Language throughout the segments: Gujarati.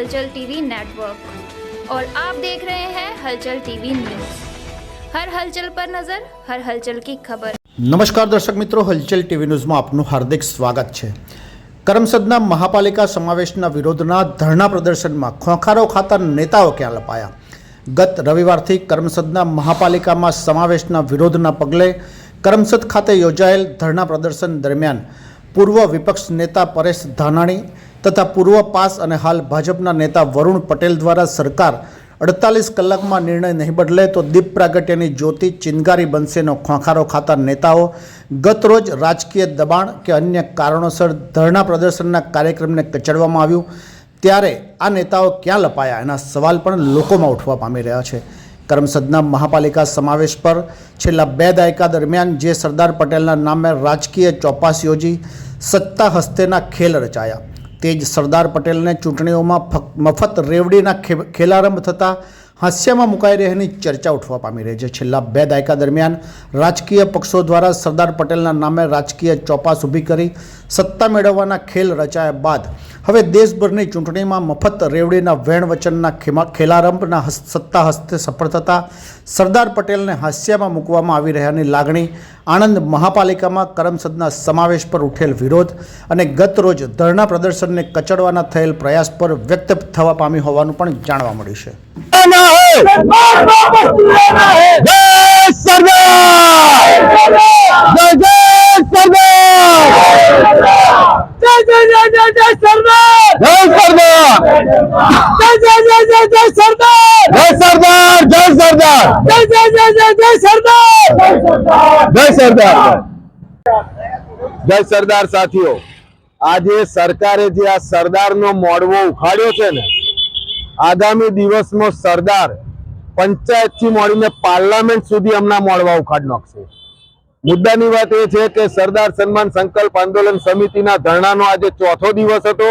हलचल टीवी नेटवर्क और आप देख रहे हैं हलचल टीवी न्यूज हर हलचल पर नजर हर हलचल की खबर નમસ્કાર દર્શક મિત્રો હલચલ ટીવી ન્યૂઝમાં આપનું હાર્દિક સ્વાગત છે કરમસદના મહાપાલિકા સમાવેશના વિરોધના ધરણા પ્રદર્શનમાં ખોખારો ખાતા નેતાઓ ક્યાં લપાયા ગત રવિવારથી કરમસદના મહાપાલિકામાં સમાવેશના વિરોધના પગલે કરમસદ ખાતે યોજાયેલ ધરણા પ્રદર્શન દરમિયાન પૂર્વ વિપક્ષ નેતા પરેશ ધાનાણી તથા પૂર્વ પાસ અને હાલ ભાજપના નેતા વરુણ પટેલ દ્વારા સરકાર અડતાલીસ કલાકમાં નિર્ણય નહીં બદલે તો દીપ પ્રાગટ્યની જ્યોતિ ચિનગારી બનશેનો ખોંખારો ખાતા નેતાઓ ગતરોજ રાજકીય દબાણ કે અન્ય કારણોસર ધરણા પ્રદર્શનના કાર્યક્રમને કચડવામાં આવ્યું. ત્યારે આ નેતાઓ ક્યાં લપાયા? એના સવાલ પણ લોકોમાં ઉઠવા પામી રહ્યા છે. કરમસદના મહાપાલિકા સમાવેશ પર છેલ્લા બે દાયકા દરમિયાન જે સરદાર પટેલના નામે રાજકીય ચોપાસ યોજી સત્તા હસ્તેના ખેલ રચાયા. તે જ સરદાર પટેલને ચૂંટણીઓમાં મફત રેવડીના ખેલારંભ થતાં હાસ્યમાં મુકાઈ રહેની ચર્ચા ઉઠવા પામી રહી છે. છેલ્લા બે દાયકા દરમિયાન રાજકીય પક્ષો દ્વારા સરદાર પટેલના નામે રાજકીય ચોપાસ ઊભી કરી સત્તા મેળવવાના ખેલ રચાયા બાદ હવે દેશભરની ચૂંટણીમાં મફત રેવડીના વેણ વચનના ખેલારંભના સત્તા હસ્તે સફળ થતા સરદાર પટેલને હાસ્યામાં મૂકવામાં આવી રહ્યાની લાગણી આણંદ મહાપાલિકામાં કરમસદના સમાવેશ પર ઉઠેલ વિરોધ અને ગત રોજ ધરણા પ્રદર્શનને કચડવાના થયેલ પ્રયાસ પર વ્યક્ત થવા પામી હોવાનું પણ જાણવા મળ્યું છે. સરદાર! સરદાર! જય સરદાર જય જય જય જય જય સરદાર જય સરદાર જય સરદાર જય જય જય જય જય સરદાર જય સરદાર જય સરદાર સાથીઓ, આજે સરકારે જે આ સરદાર નો મોડવો ઉખાડ્યો છે ને, આગામી દિવસમાં સરદાર પંચાયતથી મળીને પાર્લામેન્ટ સુધી હમણાં મોડવા ઉખાડ નાખશે. મુદ્દાની વાત એ છે કે સરદાર સન્માન સંકલ્પ આંદોલન સમિતિના ધરણાનો આજે ચોથો દિવસ હતો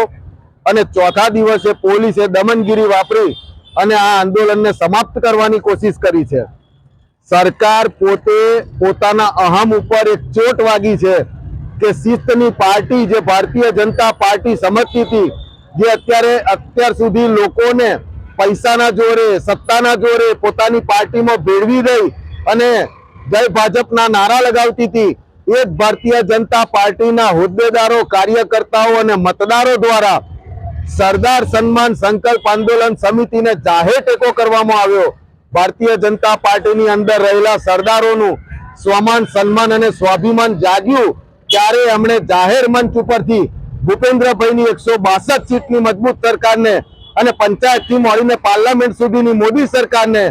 અને ચોથા દિવસે પોલીસે દમનગીરી વાપરી અને આ આંદોલનને સમાપ્ત કરવાની કોશિશ કરી છે. સરકાર પોતે પોતાના અહમ ઉપર એક ચોટ વાગી છે કે શિસ્તની પાર્ટી જે ભારતીય જનતા પાર્ટી સમજતી હતી, જે અત્યારે અત્યાર સુધી લોકોને પૈસાના જોરે, સત્તાના જોરે પોતાની પાર્ટીમાં ભેળવી દઈ અને જય ભાજપના નારા લગાવતી હતી. એ ભારતીય જનતા પાર્ટીના હોદ્દેદારો, કાર્યકર્તાઓ અને મતદારો દ્વારા સરદાર સન્માન સંકલ્પ આંદોલન સમિતિને જાહેર ટેકો કરવામાં આવ્યો. ભારતીય જનતા પાર્ટીની અંદર રહેલા સરદારોનું સ્વમાન, સન્માન અને સ્વાભિમાન જાગ્યું ત્યારે એમણે જાહેર મંચ ઉપરથી ભૂપેન્દ્રભાઈની એકસો બાસઠ સીટની મજબૂત સરકારને અને પંચાયતથી મળીને પાર્લામેન્ટ સુધીની મોદી સરકારને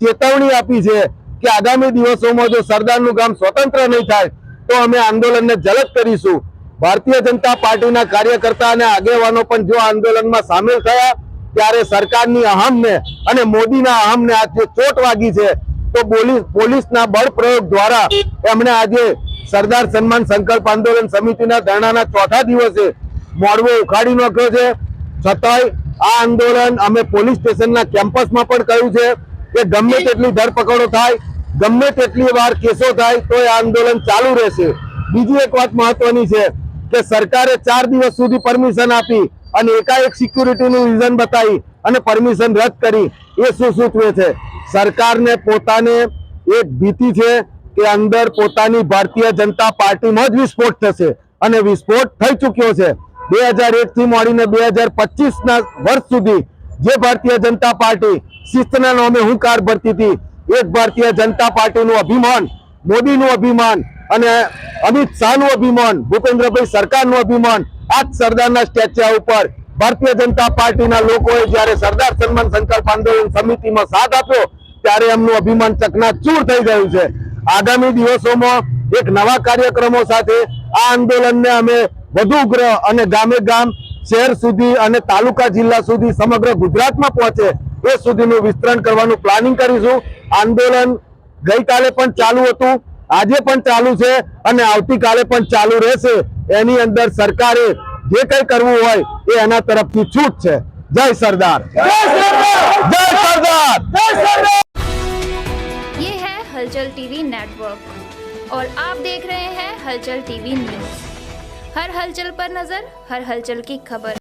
ચેતવણી આપી છે. કે આગામી દિવસોમાં જો સરદારનું ગામ સ્વતંત્ર નહીં થાય, તો અમે આંદોલનને ઝલક કરીશું. ભારતીય જનતા પાર્ટીના કાર્યકર્તા અને આગેવાનો પણ જો આંદોલનમાં સામેલ થયા, ત્યારે સરકારની અહમને અને મોદીના અહમને આજે ચોટ વાગી છે, તો પોલીસ, પોલીસના બળ પ્રયોગ દ્વારા એમણે આજે સરદાર સન્માન સંકલ્પ આંદોલન સમિતિના ધરણાના ચોથા દિવસે મોડવો ઉખાડી નાખ્યો છે. છતાંય આ આંદોલન અમે પોલીસ સ્ટેશનના કેમ્પસમાં પણ કર્યું છે. કે ગમે તેટલી ધરપકડો થાય ગમે તેટલી વાર કેસો થાય તો એ આંદોલન ચાલુ રહેશે. બીજી એક વાત મહત્વની છે કે સરકારે ચાર દિવસ સુધી પરમિશન આપી અને એકાએક સિક્યુરિટીનું રીઝન બતાવી અને પરમિશન રદ કરી. એ શું સૂચવે છે? સરકારને પોતાને એક ભીતિ છે કે અંદર પોતાની ભારતીય જનતા પાર્ટીમાં જ વિસ્ફોટ થશે અને વિસ્ફોટ થઈ ચૂક્યો છે. બે હજાર એકથી મળીને બે હજાર પચીસના વર્ષ સુધી જે ભારતીય જનતા પાર્ટી શિસ્તના નામે હુંકાર ભરતી હતી એક ભારતીય જનતા પાર્ટીનું અભિમાન, મોદીનું અભિમાન અને અમિત શાહનું અભિમાન, ભૂપેન્દ્રભાઈ સરકારનું અભિમાન, આ જ સરદારના સ્ટેચ્યુ ઉપર ભારતીય જનતા પાર્ટીના લોકોએ જ્યારે સરદાર સન્માન સંકલ્પ આંદોલન સમિતિમાં સાથ આપ્યો, ત્યારે એમનું અભિમાન ચકનાચૂર થઈ ગયું છે. આગામી દિવસોમાં એક નવા કાર્યક્રમો સાથે આ આંદોલનને અમે વધુ ઉગ્ર અને ગામે ગામ શહેર સુધી અને તાલુકા જિલ્લા સુધી સમગ્ર ગુજરાતમાં પહોંચે એ સુધીનું વિસ્તરણ કરવાનું પ્લાનિંગ કરીશું આંદોલન ગઈકાલે પણ ચાલુ હતું આજે પણ ચાલુ છે અને આવતીકાલે પણ ચાલુ રહેશે એની અંદર સરકારે જે કંઈ કરવું હોય એ એના તરફથી છૂટ છે જય સરદાર जय सरदार જય સરદાર जय सरदार ये है हलचल टीवी नेटवर्क और आप देख रहे हैं हलचल टीवी न्यूज હર હલચલ પર નજર હર હલચલ કી ખબર